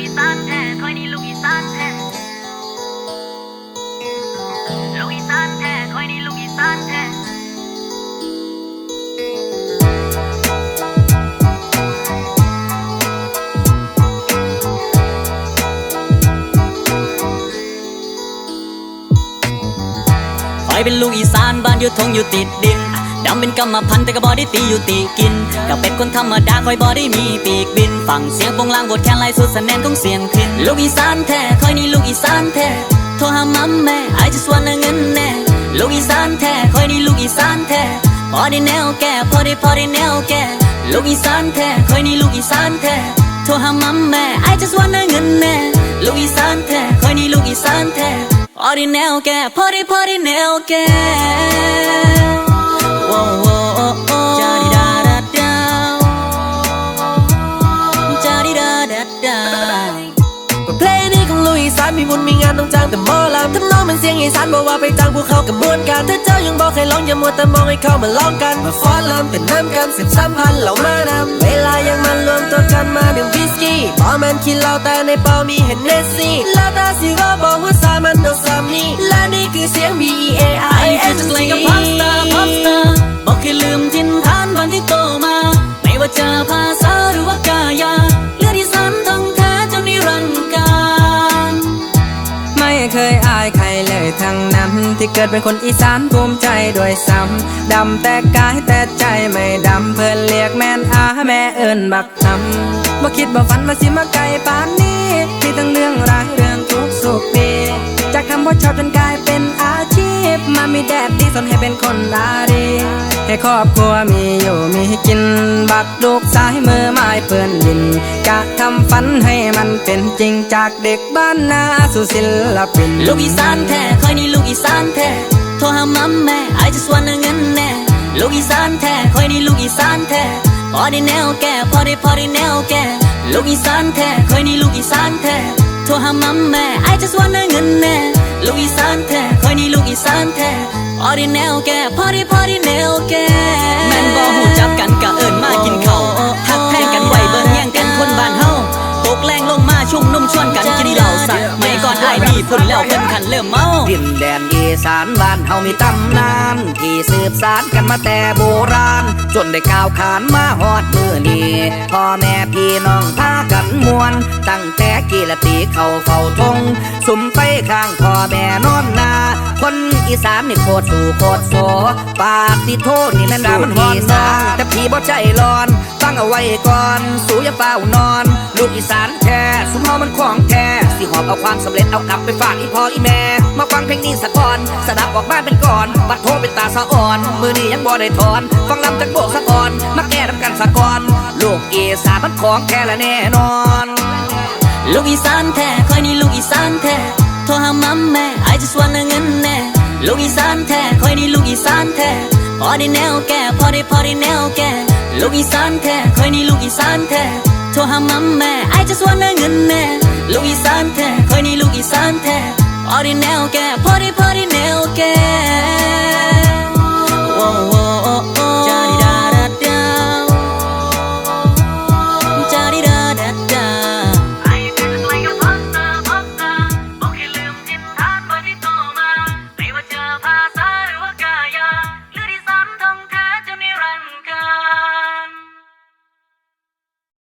อีสานแท้คอยนี่ลูกอีสานแท้ลูกอีสานแท้คอยนี่ลูกอีสานแท้คอยเป็นลูกอีสานบ้านอยู่ทงอยู่ติดดิน ดำเป็นกรรมพันธุ์แต่ก็บ่ได้ตีอยู่ตีกินก็เป็นคนธรรมดาคอยบ่ได้มีปีกบิน ฟังเสียงปงลางบทแคนไล่สุดสนแนนของเสียงพินลูกอีสานแท้คอยนี่ลูกอีสานแท้โทรหามัมแม่ I just wanna เงินแน่ลูกอีสานแท้คอยนี่ลูกอีสานแท้พอได้แนวแก่พอได้พอได้แนวแก่ลูกอีสานแท้คอยนี่ลูกอีสานแท้โทรหามัมแม่ I just wanna เงินแน่ลูกอีสานแท้คอยนี่ลูกอีสานแท้พอได้แนวแก่พอได้พอได้แนวแก่ ดิดาดาดเพลงนี้ของลุยอีสานมีบุญมีงานต้องจ้างแต่หมอลำทำนองเป็นเสียงอีสานบอกว่าไปจ้างพวกเขากับมวนกันถ้าเจ้ายังบอกให้ลองอย่ามัวแต่มองให้เขามาลองกันมาฟ้อนลำเป็นน้ำกันสิบสามพันเหล่ามานำเวลายังมารวมตัวกันมาดื่มวิสกี้บอมันคิดเหล้าแต่ในเปามีเห็นเนสซี่แล้วตาสิว่าบอกว่าสามันโดนสามนี้และนี่คือเสียง B E A I N ที่เกิดเป็นคนอีสานภูมิใจด้วยซ้ำดำแต่กายแต่ใจไม่ดำ เพื่อนเรียกแม่นอาแม่เอิญบักทำบ่คิดบ่ฝันว่าสิมาไกลปานนี้ มีทั้งเรื่องร้ายเรื่องทุกข์สุขดี จากคำว่าชอบจน มีแดดดีสนให้เป็นคนดาดี ให้ครอบครัวมีอยู่มีกิน บักลูกสายมือไม้เปื้อนดิน กะทำฝันให้มันเป็นจริงจากเด็กบ้านนาสู่ศิลปิน ลูกอีสานแท้คอยนี่ลูกอีสานแท้โทรหามัมแม่ I just wanna เงินแน่ลูกอีสานแท้คอยนี่ลูกอีสานแท้พอได้แนวแก่พอได้พอได้แนวแก่ลูกอีสานแท้คอยนี่ลูกอีสานแท้โทรหามัมแม่ I just wanna เงินแน่ ลูกอีสานแท้คอยนี่ลูกอีสานแท้พอด้แนวแก่พอด้พอด้แนวแก่แม่นบ่หูจับกันกะเอิญมากินข้าวหักแพงกันไว้เบิ่งแย่งกันคนบ้านเฮาตกแรงลงมาชุ่มนุ่มชวนกันกินเหล้าสักไม่ก่อนไอ้มีพุ่นแล้วเพิ่นขันเริ่มเมาดินแดนอีสานบ้านเฮามีตำนานที่สืบสานกันมาแต่โบราณ จนได้ก้าวขานมาฮอดมือนี้พ่อแม่พี่น้องพาันมวน ตั้งแต่กีละตีเข้าเฝ้าทง สุมไปข้างพ่อแม่นอนนา คนอีสานนี่โคตรสู่โคตรโสปากติโทษนี่แม่นดามันหอนนองแต่พี่บ่ใจร้อนฟังเอาไว้ก่อน สู่อย่าเฝ้านอน ลูกอีสานแท้สุมเฮามันของแท้ สิหอบเอาความสำเร็จเอากลับไปฝากอีพ่ออีแม่ มาฟังเพลงนี้สักก่อนสดับออกมาเป็นก่อน บัดโทเป็นตาสะอ่อน มือนี้ยังบ่ได้ถอน ฟังลำจากโบกสักก่อน มาแก้ทำกันสักก่อนลูกอีสานมันของแท้และแน่นอน ลูกอีสานแท้คอยนี่ลูกอีสานแท้โทรหามัมแม่ I just wanna เงินแน่ลูกอีสานแท้คอยนี่ลูกอีสานแท้พอได้แนวแก่พอได้พอได้แนวแก่ลูกอีสานแท้คอยนี่ลูกอีสานแท้ โทรหามัมแม่ I just wanna เงินแน่ลูกอีสานแท้คอยนี่ลูกอีสานแท้ออริแนวแก่พอดีพอดีแนวแก่